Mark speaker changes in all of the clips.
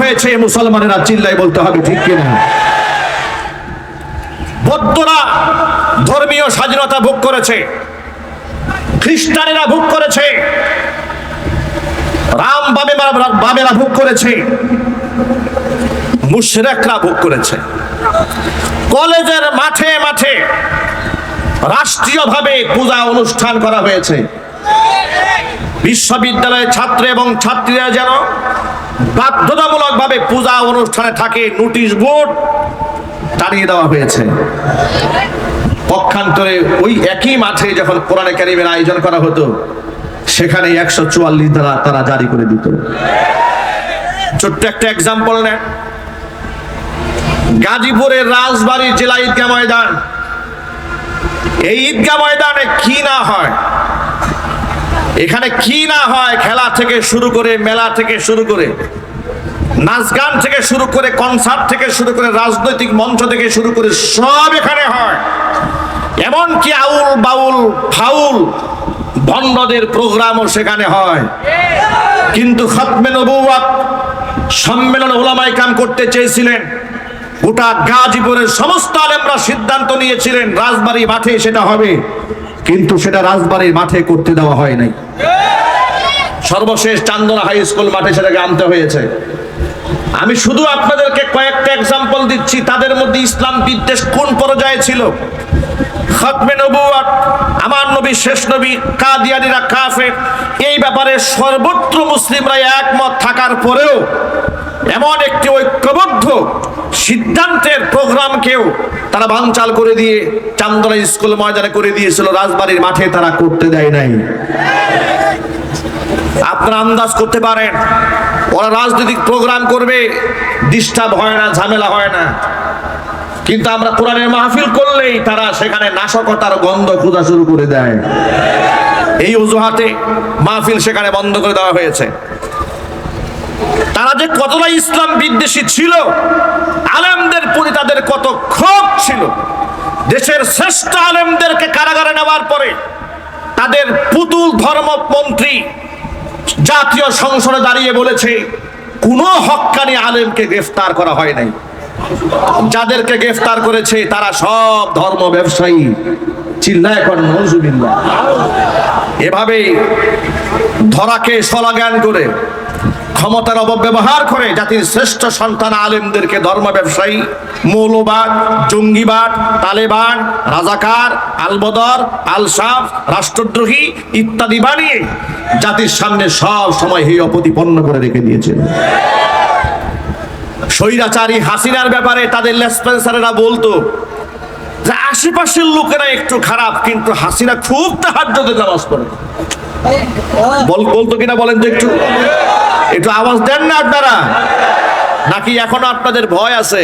Speaker 1: হয়েছে মুসলমানেরা চিল্লাই বলতে হবে, ঠিক কিনা? বৌদ্ধরা ধর্মীয় স্বাধীনতা ভোগ করেছে, খ্রিস্টানেরা ভোগ করেছে, রাম বাবে বাবেরা ভোগ করেছে, মুশরেকরা ভোগ করেছে। কলেজের মাঠে মাঠে রাষ্ট্রীয়ভাবে পূজা অনুষ্ঠান করা হয়েছে। বিশ্ববিদ্যালয়ের ছাত্র এবং ছাত্রীরা যেন বাধ্যতামূলকভাবে পূজা অনুষ্ঠানে থাকে, নোটিশ বোর্ড টানিয়ে দেওয়া হয়েছে। পক্ষান্তরে ওই একই মাঠে যখন কোরআনে কারিমের আয়োজন করা হতো, সেখানে একশো চুয়াল্লিশ দ্বারা তারা জারি করে দিত। ছোট্ট একটা এক্সাম্পল নেন। গাজীপুরের রাজবাড়ী জেলা ঈদগাহ ময়দান। এই ঈদগাহ ময়দানে কি না হয়? এখানে কি না হয় খেলা থেকে শুরু করে, মেলা থেকে শুরু করে, নাচ গান থেকে শুরু করে, কনসার্ট থেকে শুরু করে, রাজনৈতিক মঞ্চ থেকে শুরু করে সব এখানে হয়। এমনকি আউল বাউল, ফাউল ভণ্ডদের প্রোগ্রামও সেখানে হয়। কিন্তু খতমে নবুয়াত সম্মেলন ওলামাই কাম করতে চেয়েছিলেন। গোটা গাজীপুরের সমস্ত আলেমরা সিদ্ধান্ত নিয়েছিলেন, রাজবাড়ি মাঠে সেটা হবে। কিন্তু সেটা রাজবাড়ির মাঠে করতে দেওয়া হয় নাই। সর্বশেষ চান্দনা হাই স্কুল মাঠে সেটাকে আনতে হয়েছে। আমি শুধু আপনাদেরকে কয়েকটা এক্সাম্পল দিচ্ছি, তাদের মধ্যে ইসলাম বিদ্বেষ কোন পর্যায়ে ছিল? খতমে আমার নবী, শেষ নবী, কাদিয়ানিরা কাফের। এই ব্যাপারে সর্বত্র মুসলিমরা একমত থাকার পরেও এমন একটি ঐক্যবদ্ধ সিদ্ধান্তের প্রোগ্রামকেও তারা বানচাল করে দিয়ে চান্দনা স্কুল ময়দানে করে দিয়েছিল, রাজবাড়ির মাঠে তারা করতে দেয় নাই। আপনারা আন্দাজ করতে পারেন, ওরা রাজনৈতিক প্রোগ্রাম করবে, ডিস্টার্ব হয় না, ঝামেলা হয় না। কিন্তু আমরা কোরআনের মাহফিল করলেই তারা সেখানে নাশকতার গন্ধ খোঁজা শুরু করে দেয়। এই অজুহাতে মাহফিল সেখানে বন্ধ করে দেওয়া হয়েছে। তারা যে কতটা ইসলাম বিদ্বেষী ছিল, আলেমদের প্রতি তাদের কত ক্ষোভ ছিল। দেশের শ্রেষ্ঠ আলেমদেরকে কারাগারে নেওয়ার পরে তাদের পুতুল ধর্মমন্ত্রী জাতীয় সংসদে দাঁড়িয়ে বলেছে, কোনো হক্কানি আলেমকে গ্রেফতার করা হয় নাই। যাদেরকে গ্রেফতার করেছে, তারা সব ধর্ম ব্যবসায়ী। চিল্লায় এখন নজুবিল্লাহ এভাবেই ধরাকে সলাগান করে, ক্ষমতার অপব্যবহার করে জাতির শ্রেষ্ঠ সন্তান আলেমদেরকে ধর্ম ব্যবসায়ী, মৌলবাদ, জঙ্গিবাদ, তালেবান, রাজাকার, আলবদর, আলসাফ, রাষ্ট্রদ্রোহী ইত্যাদি বানিয়ে জাতির সামনে সব সময় হেয় প্রতিপন্ন করে রেখে দিয়েছেন। স্বৈরাচারী হাসিনার ব্যাপারে তাদের লেসপেন্সারেরা বলতো আশেপাশের লোকেরা একটু খারাপ, কিন্তু হাসিনা খুব তাহার নামাজ পড়ে। বল বলতো কিনা বলেন তো একটু। একটু আওয়াজ দেন না আপনারা। নাকি এখনও আপনাদের ভয় আছে?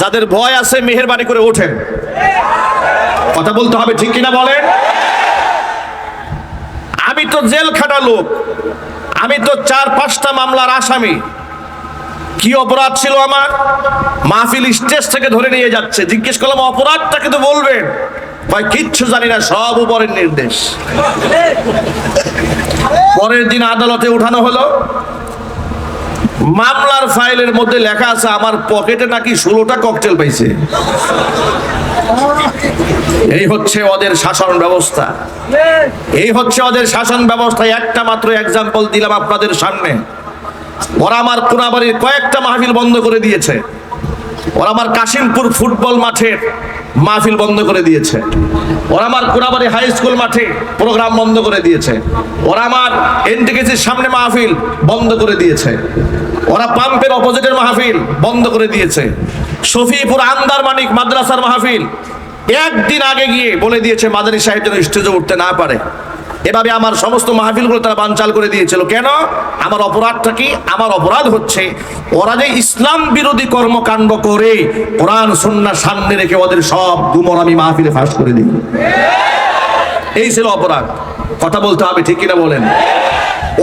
Speaker 1: যাদের ভয় আছে, মেহেরবানি করে ওঠেন। কথা বলতে হবে ঠিক কিনা বলেন? আমি তো জেল খাটা লোক। আমি তো চার পাঁচটা মামলার আসামি। কি অপরাধ ছিল আমার? মাহফিল স্টেজ থেকে ধরে নিয়ে যাচ্ছে। জিজ্ঞেস করলাম, অপরাধটা কিন্তু বলবেন? ভাই, কিচ্ছু জানি না, সব উপরের নির্দেশ। পরের দিন আদালতে উঠানো হলো। মামলার ফাইলের মধ্যে লেখা আছে, আমার পকেটে নাকি ষোলোটা ককটেল পাইছে। এই হচ্ছে ওদের শাসন ব্যবস্থা। এই হচ্ছে ওদের শাসন ব্যবস্থা একটা মাত্র এক্সাম্পল দিলাম আপনাদের সামনে। ওরা আমার কোনাবাড়ির কয়েকটা মাহফিল বন্ধ করে দিয়েছে। ওরা আমার কাশিমপুর ফুটবল মাঠের মাহফিল বন্ধ করে দিয়েছে। ওরা আমার কোনাবাড়ি হাই স্কুল মাঠে প্রোগ্রাম বন্ধ করে দিয়েছে। ওরা আমার এনটিকেসির সামনে মাহফিল বন্ধ করে দিয়েছে। ওরা পাম্পের অপোজিটের মাহফিল বন্ধ করে দিয়েছে। শফিপুর আন্দার মানিক মাদ্রাসার মাহফিল একদিন আগে গিয়ে বলে দিয়েছে, মাদানী সাহেব যেন স্টেজে উঠতে না পারে। এভাবে আমার সমস্ত মাহফিলগুলো তারা বানচাল করে দিয়েছিল। কেন? আমার অপরাধটা কি? আমার অপরাধ হচ্ছে, ওরা যে ইসলাম বিরোধী কর্মকাণ্ড করে, কোরআন সন্না সামনে রেখে ওদের সব গুমর আমি মাহফিলে ফাঁস করে দিই। এই ছিল অপরাধ। কথা বলতে হবে, ঠিক কিনা বলেন?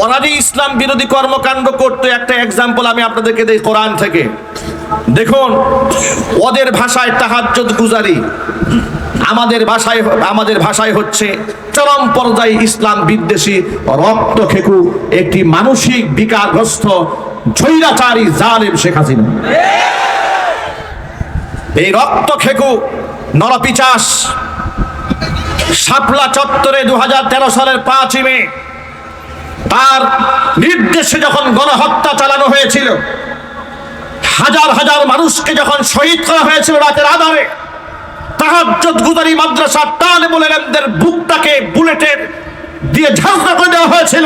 Speaker 1: ওরা যে ইসলাম বিরোধী কর্মকাণ্ড করতো, একটা এক্সাম্পল আমি আপনাদেরকে দিই কোরআন থেকে। দেখুন, ওদের ভাষায় তাহাজ্জুদ গুজারি। আমাদের ভাষায় আমাদের ভাষায় হচ্ছে চরম পর্যায়ে ইসলাম বিদ্বেষী রক্ত খেকু একটি মানসিক বিকারগ্রস্ত ঝৈরাচারী জালেম শেখ হাসিনা। এই রক্ত খেকু নরপিচাস শাপলা চত্বরে দু হাজার তেরো সালের পাঁচই মে তার নির্দেশে যখন গণহত্যা চালানো হয়েছিল, হাজার হাজার মানুষকে যখন শহীদ করা হয়েছিল রাতের আধারে মাদ্রাসা বুকটাকে বুলেটের দিয়ে করে দেওয়া হয়েছিল।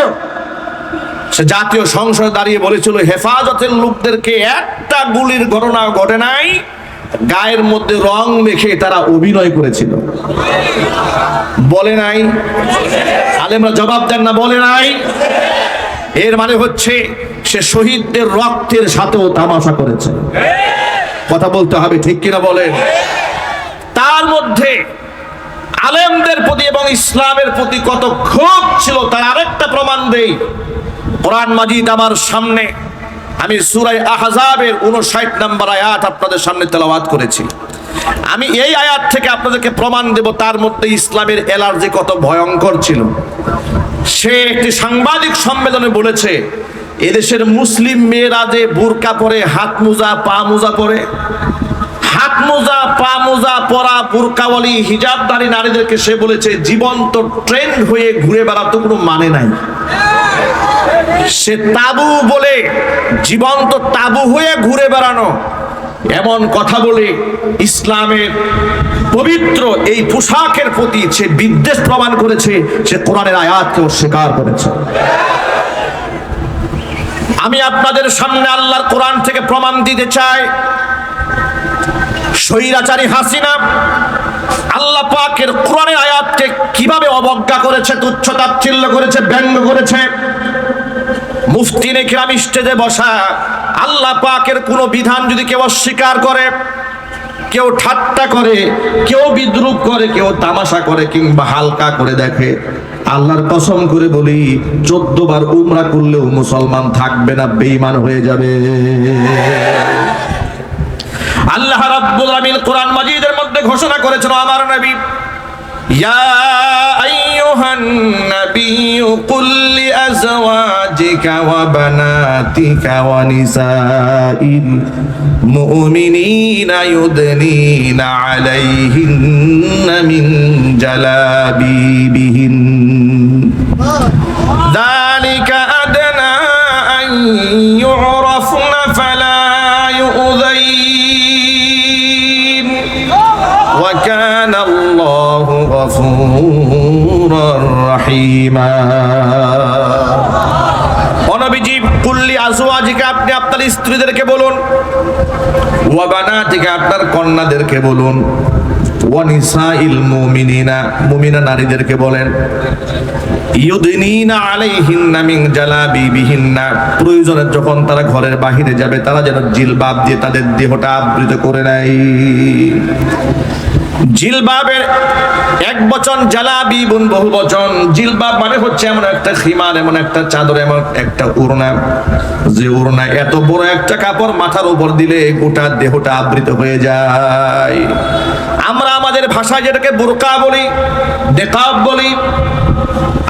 Speaker 1: সে জাতীয় দাঁড়িয়ে বলেছিল, হেফাজতের লোকদেরকে একটা গুলির ঘটনা ঘটে নাই, গায়ের মধ্যে রং মেখে তারা অভিনয় করেছিল। বলে নাই। আলেমরা জবাব দেন না, বলে নাই। এর মানে হচ্ছে, সে শহীদদের রক্তের সাথেও তামাশা করেছে। কথা বলতে হবে, ঠিক কিনা বলেন? তার মধ্যে আলেমদের প্রতি এবং ইসলামের প্রতি কত ক্ষোভ ছিল, তার আরেকটা প্রমাণ দেই। কোরআন মাজিদ আমার সামনে, আমি সুরাই আহজাবের উনষাট নম্বর আয়াত আপনাদের সামনে তেলাওয়াত করেছি। আমি এই আয়াত থেকে আপনাদেরকে প্রমাণ দেব, তার মধ্যে ইসলামের এলার্জি কত ভয়ঙ্কর ছিল। সে একটি সাংবাদিক সম্মেলনে বলেছে, এদেশের মুসলিম মেয়েরা যে বোরকা পরে, হাত মোজা, পা মোজা পরে হাত মোজা, পা মোজা, পরা বুরকাওয়ালি হিজাবদারি নারীদেরকে সে বলেছে, জীবন্ত ট্রেন্ড হয়ে ঘুরে বেড়াতে কোনো মানে নাই। সে তাবু বলে, জীবন্ত তাবু হয়ে ঘুরে বেড়ানো। এমন কথা বলে ইসলামের পবিত্র এই পোশাকের প্রতি সে বিদ্বেষ প্রমাণ করেছে, সে কোরআনের আয়াতকে অস্বীকার করেছে। আমি আপনাদের সামনে আল্লাহর কোরআন থেকে প্রমাণ দিতে চাই স্বৈরাচারী হাসিনা, আল্লাহ পাকের কোরআনের আয়াতকে কীভাবে অবজ্ঞা করেছে, তুচ্ছ তাচ্ছিল্য করেছে, ব্যঙ্গ করেছে, মুফতি নেকিরাম স্টেজে বসা, আল্লাহ পাকের কোনো বিধান যদি কেউ অস্বীকার করে, কেউ ঠাট্টা করে, কেউ বিদ্রুপ করে, কেউ তামাশা করে কিংবা হালকা করে দেখে, আল্লাহর কসম করে বলি, চোদ্দ বার উমরা করলেও মুসলমান থাকবে না বেইমান হয়ে যাবে। আল্লাহ রাব্বুল আমিন কোরআন মাজিদের মধ্যে ঘোষণা করেছেন আমার নবী ইয়া আইয়ুহান নাবিয়্যু কুল লিআজওয়াজিকা ওয়া বানাতিকা ওয়া নিসাইল মুমিনিনা ইউদনিনা আলাইহিন্না মিন জালাবিবিহিন। দালিকা রাহিমা। আপনি আপনার স্ত্রীদেরকে বলুন। আপনার বলুন। ইল নারীদেরকে বলেন। প্রয়োজনে যখন তারা ঘরের বাহিরে যাবে, তারা যেন জিলবাব দিয়ে তাদের দেহটা আবৃত করে নেয়। জিলবাবের এক বচন জালাবি বুন বহু বচন। জিলবাব মানে হচ্ছে এমন একটা খিমার, এমন একটা চাদর, এমন একটা উড়না। যে উড়না এত বড় একটা কাপড় মাথার উপর দিলে গোটা দেহটা আবৃত হয়ে যায়। আমরা আমাদের ভাষায় যেটাকে বোরকা বলি, দেকাব বলি,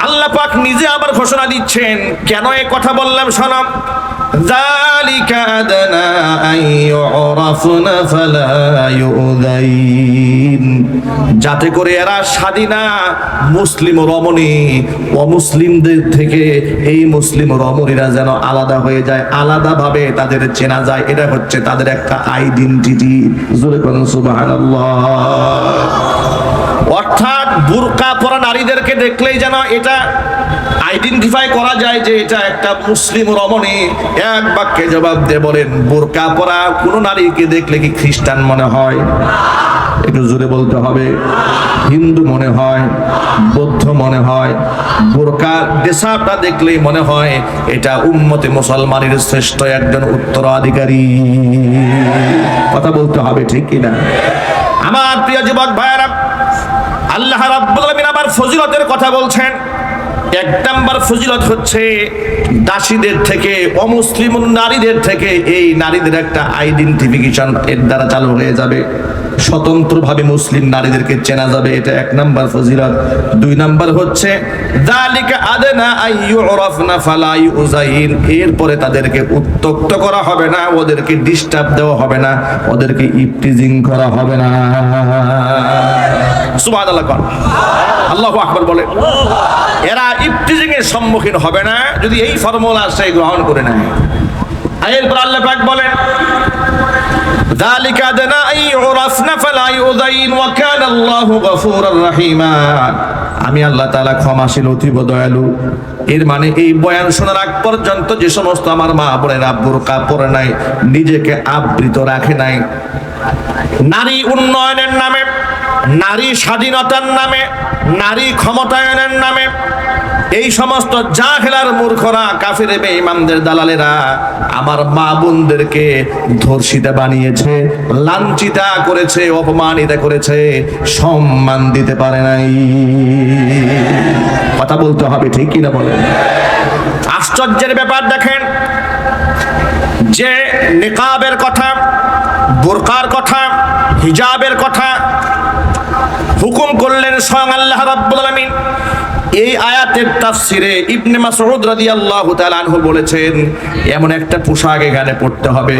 Speaker 1: আল্লাহ পাক নিজে আবার ঘোষণা দিচ্ছেন, কেন এ কথা বললাম শোনাম ذلك أدنى أن يعرفن فلا يؤذين যাতে করে এরা স্বাধীনা মুসলিম রমণী অমুসলিমদের থেকে এই মুসলিম রমণীরা যেন আলাদা হয়ে যায় আলাদা ভাবে তাদের চেনা যায় এটা হচ্ছে তাদের একটা আইডেন্টিটি জোরে করুন সুবহানাল্লাহ অর্থাৎ বুরকা পরা নারীদেরকে দেখলেই যেন এটা আইডেন্টিফাই করা যায় যে এটা একটা মুসলিম রমণী। এক বাক্যে জবাব দিয়ে বলেন, বোরকা পরা কোনো নারীকে দেখলে কি খ্রিস্টান মনে হয়? একটু জোরে বলতে হবে। হিন্দু মনে হয়, বৌদ্ধ মনে হয়, বোরকা দেশাটা দেখলেই মনে হয় এটা উম্মতে মুসলমানের শ্রেষ্ঠ একজন উত্তরাধিকারী। কথা বলতে হবে, ঠিক কিনা? আমার প্রিয় যুবক ভাইয়েরা, আল্লাহ রাব্বুল আলামিন আবার ফজিলতের কথা বলছেন। এক নাম্বার ফজিলত হচ্ছে দাসীদের থেকে অমুসলিম নারীদের থেকে এই নারীদের একটা আইডেন্টিফিকেশন এর দ্বারা চালু হয়ে যাবে। স্বতন্ত্রভাবে মুসলিম নারীদেরকে চেনা যাবে, এটা এক নাম্বার ফজিলত। দুই নাম্বার হচ্ছে এরপরে তাদেরকে উত্তক্ত করা হবে না, ওদেরকে ডিস্টার্ব দেওয়া হবে না, ওদেরকে ইপটিজিং করা হবে না। কর। আল্লাহু আকবার বলে। ইপটিজিং এর সম্মুখীন হবে না যদি এই ফর্মুলা সে গ্রহণ করে নেয় আর এরপর আল্লাহ পাক বলেন ذلك أدنى أن يعرفن فلا يؤذين وكان الله غفورا رحيما আমি আল্লাহ তাআলা ক্ষমাশীল অতীব দয়ালু এর মানে এই বয়ান শোনার আগ পর্যন্ত যে সমস্ত আমার মা বোনেরা বোরকা পরে নাই নিজেকে আবৃত রাখে নাই নারী উন্নয়নের নামে নারী স্বাধীনতার নামে নারী ক্ষমতায়নের নামে এই সমস্ত জাহেলার মূর্খরা, কাফির ইমামদের দালালেরা আমার মা বোনদেরকে ধর্ষিতা বানিয়েছে, লাঞ্ছিতা করেছে, অপমানিতা করেছে, সম্মান দিতে পারে নাই। কথা বলতে হবে, ঠিক কিনা বলেন? আশ্চর্যের ব্যাপার দেখেন, যে নিকাবের কথা, বোরকার কথা, হিজাবের কথা, হুকুম করলেন স্বয়ং আল্লাহ রাব্বুল আলামিন। এই আয়াতের তাফসিরে ইবনে মাসউদ রাদিয়াল্লাহু তাআলা আনহু বলেছেন, এমন একটা পোশাক এখানে পড়তে হবে।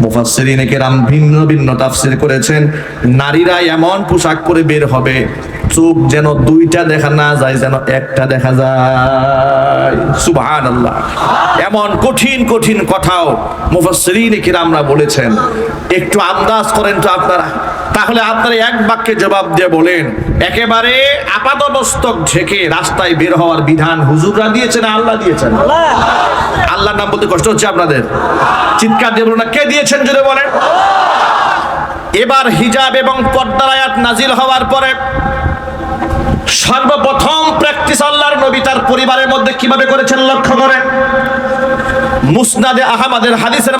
Speaker 1: মুফাসসিরিনে কেরাম ভিন্ন ভিন্ন তাফসির করেছেন, নারীরা এমন পোশাক পরে বের হবে, চোখ যেন দুইটা দেখা না যায়, যেন একটা দেখা যায়। সুবহানাল্লাহ। এমন কঠিন কঠিন কথাও মুফাসসিরিনে কেরামরা বলেছেন। একটু আন্দাজ করেন তো আপনারা। তাহলে আপনারা এক বাক্যে জবাব দিয়ে বলেন একেবারে আপাতমস্তক ঢেকে রাস্তায় বের হওয়ার বিধান হুজুররা দিয়েছেন আল্লাহ দিয়েছেন? আল্লাহর নাম বলতে কষ্ট হচ্ছে আপনাদের? চিৎকার দিয়ে বলুন না কে দিয়েছেন যদি বলেন? এবার হিজাব এবং পর্দার আয়াত নাজিল হওয়ার পরে সর্বপ্রথম প্র্যাকটিস আল্লাহর নবী তার পরিবারের মধ্যে কীভাবে করেছেন লক্ষ্য করেন মুসনাদে আহমদের হাদিসের